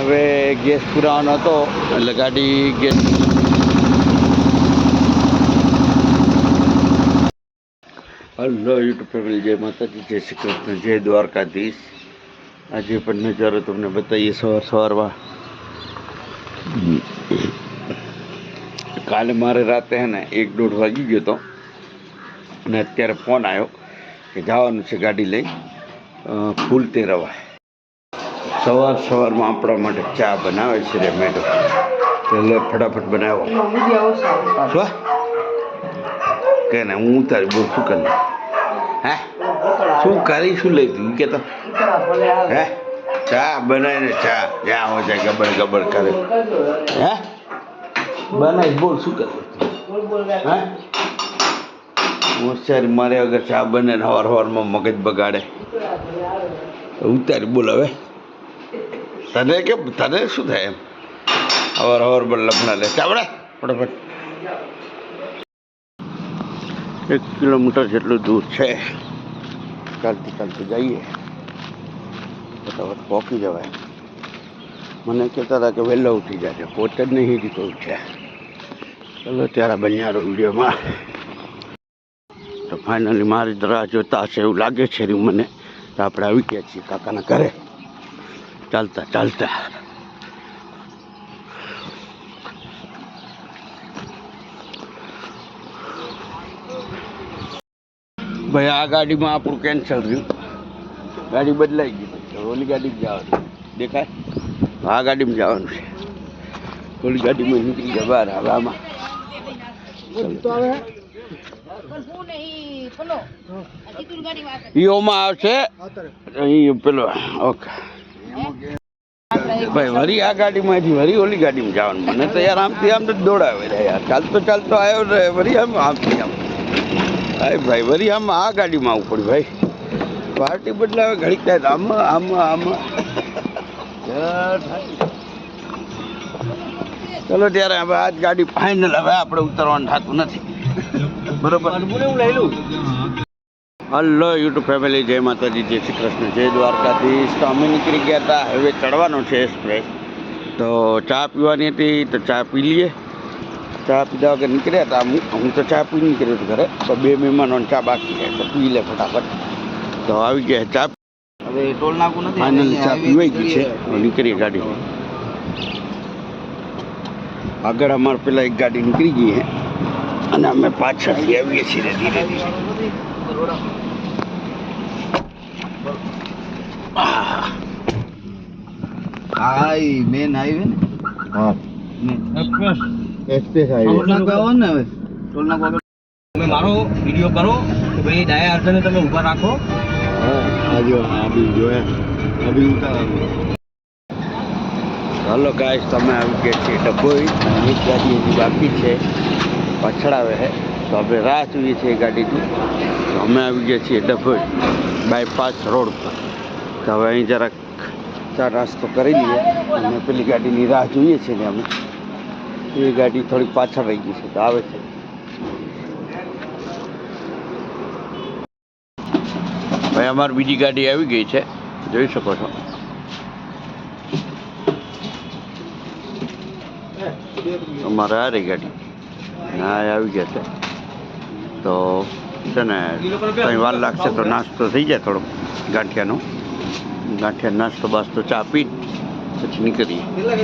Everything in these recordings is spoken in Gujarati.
હવે ગેસ પુરાવાનો હતો, એટલે ગાડી ગેસ હલો યુટ્યુબ ફેમિલી જય માતાજી, જય શ્રી કૃષ્ણ, જય દ્વારકાધીશ. આજે પણ નજારો તમને બતાવીએ સવાર સવારમાં. કાલે મારે રાતે હે ને એક દોઢ વાગી ગયો હતો અને અત્યારે ફોન આવ્યો કે જવાનું છે ગાડી લઈ ફૂલ તેરવા સવાર સવારમાં આપણા માટે ચા બનાવે છે રે મેડમ. એટલે ફટાફટ બનાવો. શું? કે ને હું તારી બોલ શું કરી? હે? શું કરી, શું લઈ તું? કે તો હે? ચા બનાવીને ચા. જ્યાં હોય છે ગબડ ગબડ કરે. હે? બનાવી બોલ શું કરે? હે? હોશિયારી મારે વગર ચા બને ને હવાર હવારમાં મગજ બગાડે. ઉતારી બોલ હવે. તને કે તને શું થાય એમ અવર અવર બલ્લભના લે ચાવડે ફટાફટ એક કિલોમીટર જેટલું દૂર છે ચાલતી ચાલતી જઈએ ફટાફટ પહોંચી જવાય મને કહેતા હતા કે વહેલા ઉઠી જાય પોતે જ નહીં હજી ઉઠ્યા ચલો ત્યારે બન્યારો વિડીયોમાં તો ફાઇનલી મારી રાહ જોતા હશે એવું લાગે છે મને તો આપણે આવી ગયા છીએ કાકાના ઘરે ચાલતા ચાલતા ભાઈ આ ગાડીમાં આપણું કેન્સલ રહ્યું ગાડી બદલાઈ ગઈ તો ઓલી ગાડીમાં જવાનું દેખાય આ ગાડીમાં જવાનું છે ઓલી ગાડીમાં નીકળી ગયા બહાર હવે આમાં ઈ ઓમાં આવશે અહીં પેલો ઓકે ભાઈ વરી આ ગાડીમાંથી વરી ઓલી ગાડીમાં જવાનું. મને તો યાર આમથી આમ તો દોડાવે છે યાર. ચાલતો ચાલતો આવ્યો રે. વરી આમ આમથી આમ. ભાઈ ભાઈ વરી આમ આ ગાડીમાં આવવું પડ્યું ભાઈ. પાર્ટી બદલાવે ઘડીક થાય આમાં આમાં આમાં. ચલો ત્યારે હવે આજ ગાડી ફાઇનલ હવે આપણે ઉતરવાનું થતું નથી. બરોબર? હલો યુટ્યુબ ફેમિલી જય માતાજી જય શ્રી કૃષ્ણ. જય દ્વારકાધીશ. તો અમે નીકળી ગયા હતા. હવે ચડવાનો છે એક્સપ્રેસ તો ચા પીવાની હતી તો ચા પી લઈએ. ચા પીધા વગર નીકળ્યા હતા. હું તો ચા પી નીકળ્યો હતો ઘરે. તો બે મહેમાનોને ચા બાકી છે. તો પી લે ફટાફટ. તો આવી ગયા ચા હવે ટોલ નાખું નથી? ફાઇનલ ચા પીવાઈ ગઈ છે. નીકળીએ નીકળી ગાડી. આગળ અમારે પેલા એક ગાડી નીકળી ગઈ છે. અને અમે પાછળથી આવીએ છીએ. ધીરે ધીરે. આહ. હા મેન હાઈવે ને? હા. એક્સપ્રેસ ટોલ નાકું આવો ને હવે ટોલ નાકું તમે મારો વીડિયો કરો કે ભાઈ ડાયા અર્જને તમે ઊભા રાખો. હા આજો આ બી જોયા આ બી ઉતારવાનું. ગાઈસ તમે આવી ગયા છીએ ડબ્બો ગાડી બાકી છે. પછડાવે હે. છે તો આપણે રાહ જોઈએ છીએ ગાડીની. તો અમે આવી ગયા છીએ ડભોઈ બાયપાસ રોડ પર. તો હવે અહીં જરાક ચા નાસ્તો કરી લઈએ. અને પેલી ગાડીની રાહ જોઈએ છીએ ને અમે. એ ગાડી થોડીક પાછળ રહી ગઈ છે, તો આવે છે. ભાઈ અમારી બીજી ગાડી આવી ગઈ છે. જોઈ શકો છો. અમારે આ રહી ગાડી. એ આવી ગયા છે. તો છે ને કંઈ વાર લાગશે તો નાસ્તો થઈ જાય થોડો ગાંઠિયાનો. ગાંઠિયા નાસ્તો બાસ્તો ચા પી પછી નીકળીએ. કેટલા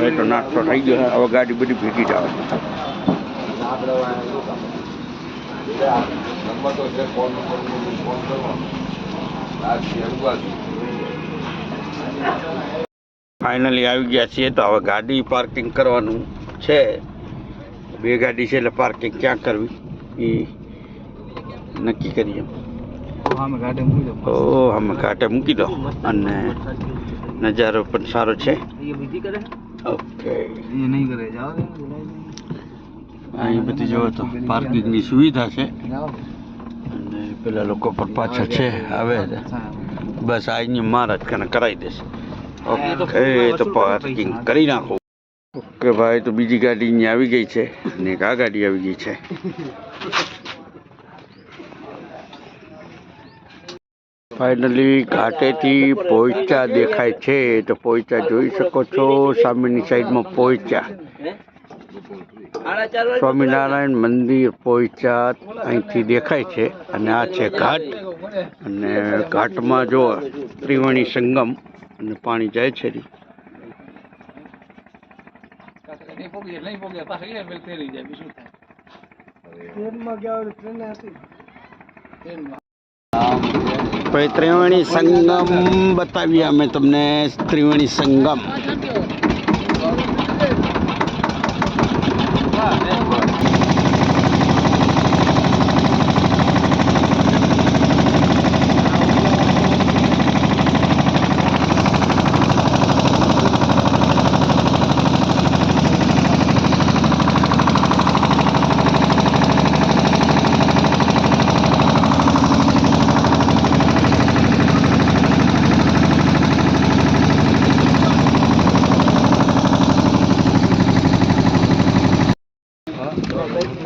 કીધું નાસ્તો થઈ ગયો હવે ગાડી બધી કે જ લેવા જ આવે ફાઇનલી આવી ગયા છીએ તો હવે ગાડી પાર્કિંગ કરવાનું છે. બે ગાડી છે એટલે પાર્કિંગ ક્યાં કરવી? એ નક્કી કરીએ. ઓ અમે ઘાટે મૂકી દો. અને નજારો પણ સારો છે. એ બીજી કરે? ઓકે નહીં કરે. અહીં બધી જોવો તો પાર્કિંગની સુવિધા છે. અને પેલા લોકો પણ પાછળ છે, આવે છે. બસ અહીંયા મહારાજ કને કરાવી દેશે. ઓકે, તો પાર્કિંગ કરી નાખો. ઓકે, ભાઈ, તો બીજી ગાડી અહીંયા આવી ગઈ છે ને આ ગાડી આવી ગઈ છે. ફાઇનલી ઘાટેથી પોઈચા દેખાય છે, તો પોઈચા જોઈ શકો છો, સામેની સાઈડમાં પોઈચા. સ્વામિનારાયણ મંદિર પોઈચા અહીંથી દેખાય છે અને આ છે ઘાટ. અને ઘાટમાં જો ત્રિવેણી સંગમ અને પાણી જાય છે. ત્રિવેણી સંગમ બતાવીએ અમે તમને. ત્રિવેણી સંગમ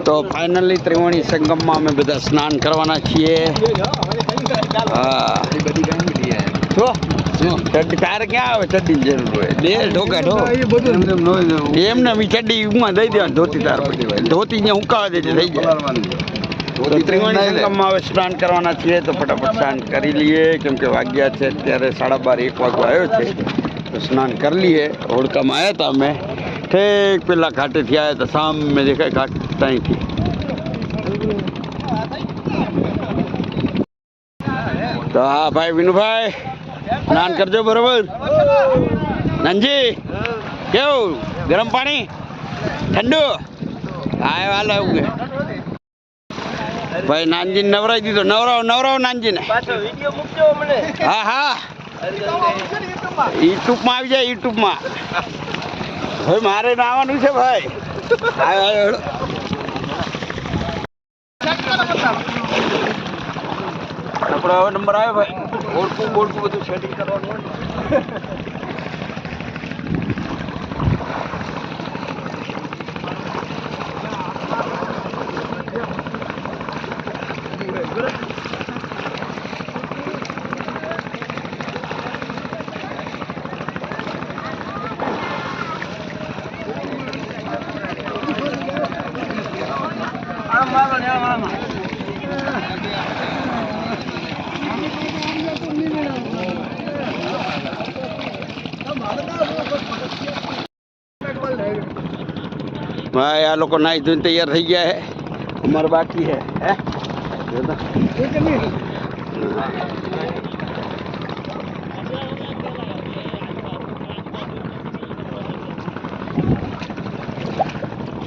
તો ફાઇનલી ત્રિવેણી સંગમમાં અમે બધા સ્નાન કરવાના છીએ. હા. તારે ક્યાં આવે ચડ્ડી જરૂર હોય? દે ઢોકા ઢો. એમને મી ચડ્ડી દઈ દેવાની ધોતી તાર ધોતી ને ઉકાવા દેજે થઈ જાય. ત્રિવેણી સંગમમાં હવે સ્નાન કરવાના છીએ તો ફટાફટ સ્નાન કરી લઈએ. કેમ કે વાગ્યા છે અત્યારે સાડા બાર એક વાગો આવ્યો છે. તો સ્નાન કરી લઈએ. હોડકામાં આવ્યા હતા અમે. ઠેક પેલા ઘાટેથી આવ્યા હતા સામે દેખાય ઘાટ ત્યાંથી તો હા ભાઈ વિનુભાઈ સ્નાન કરજો બરોબર. નંજી કેવું? ગરમ પાણી? ઠંડુ? હા હાલ આવું કે. ભાઈ નાનજીને નવરાઈ દીધો. નવરાવ નવરાવ નાનજીને. હા હા. યુટ્યુબમાં આવી જાય યુટ્યુબમાં. ભાઈ મારે નાવાનું છે ભાઈ. આપણો નંબર આવ્યો ભાઈ. ઓળખું બોળખું બધું સેટિંગ કરવાનું હોય ને. ભાઈ આ લોકો નાઈ ધોઈને તૈયાર થઈ ગયા હે અમારે બાકી હે હે જો તો.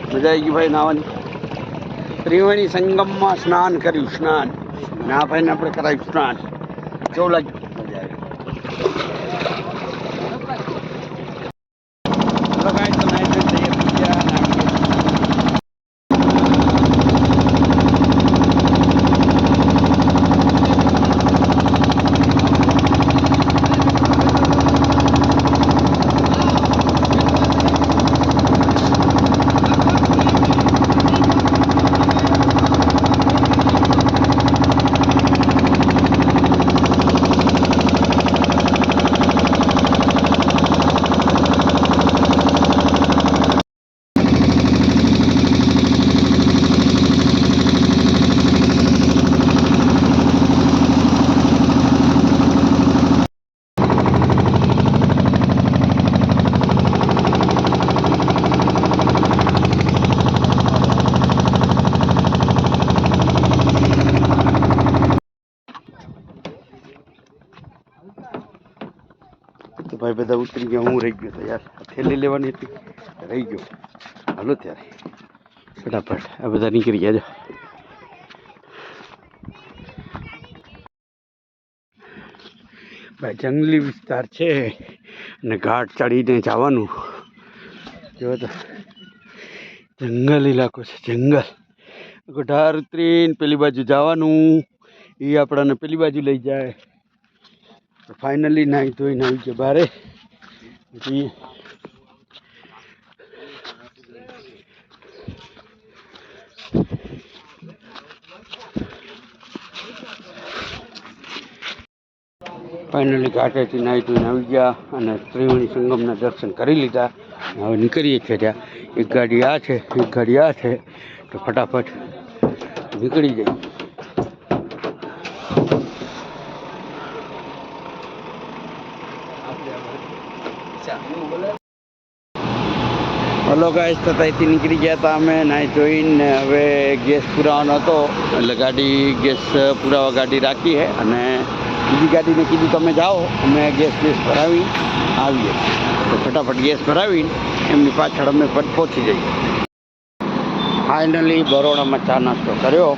મજા આવી ગઈ ભાઈ નાવાની ત્રિવેણી સંગમમાં સ્નાન કર્યું સ્નાન ના ભાઈને આપણે કરાવ્યું સ્નાન કેવું લાગ્યું મજા આવી તો ભાઈ બધા ઉતરી ગયા, હું રહી ગયો તો યાર થેલી લેવાની હતી, રહી ગયો. હાલો ત્યારે, ફટાફટ, આ બધા નીકળી ગયા, જો. ભાઈ, જંગલી વિસ્તાર છે, અને ઘાટ ચડીને જવાનું. જો તો, જંગલ ઇલાકો છે, જંગલ. ગઢાર ઉતરીને પેલી બાજુ જવાનું. એ આપણને પેલી બાજુ લઈ જાય. ફાઇનલી નાહી ધોઈને આવી ગયો બારે. પછી ફાઇનલી ઘાટેથી નાહી ધોઈને આવી ગયા અને ત્રિવેણી સંગમના દર્શન કરી લીધા. હવે નીકળીએ છીએ ત્યાં. એક ગાડી આ છે, એક ગાડી આ છે. તો ફટાફટ નીકળી જઈએ હલો ગાઈસ તો ત્યાંથી નીકળી ગયા હતા અમે નાહી જોઈને હવે ગેસ પુરાવાનો હતો. એટલે ગાડી ગેસ પુરાવા ગાડી રાખી છે અને બીજી ગાડીને કીધું તમે જાઓ અમે ગેસ ગેસ ભરાવી આવીએ. તો ફટાફટ ગેસ ભરાવી એમની પાછળ અમે પણ પહોંચી જઈએ. ફાઇનલી બરોડામાં ચા નાસ્તો કર્યો.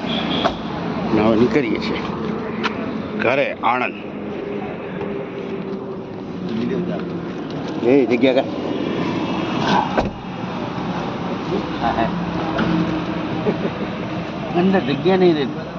અને હવે નીકળીએ છીએ. ઘરે આણંદ. એ જગ્યા અંદર જગ્યા નહીં રહેતી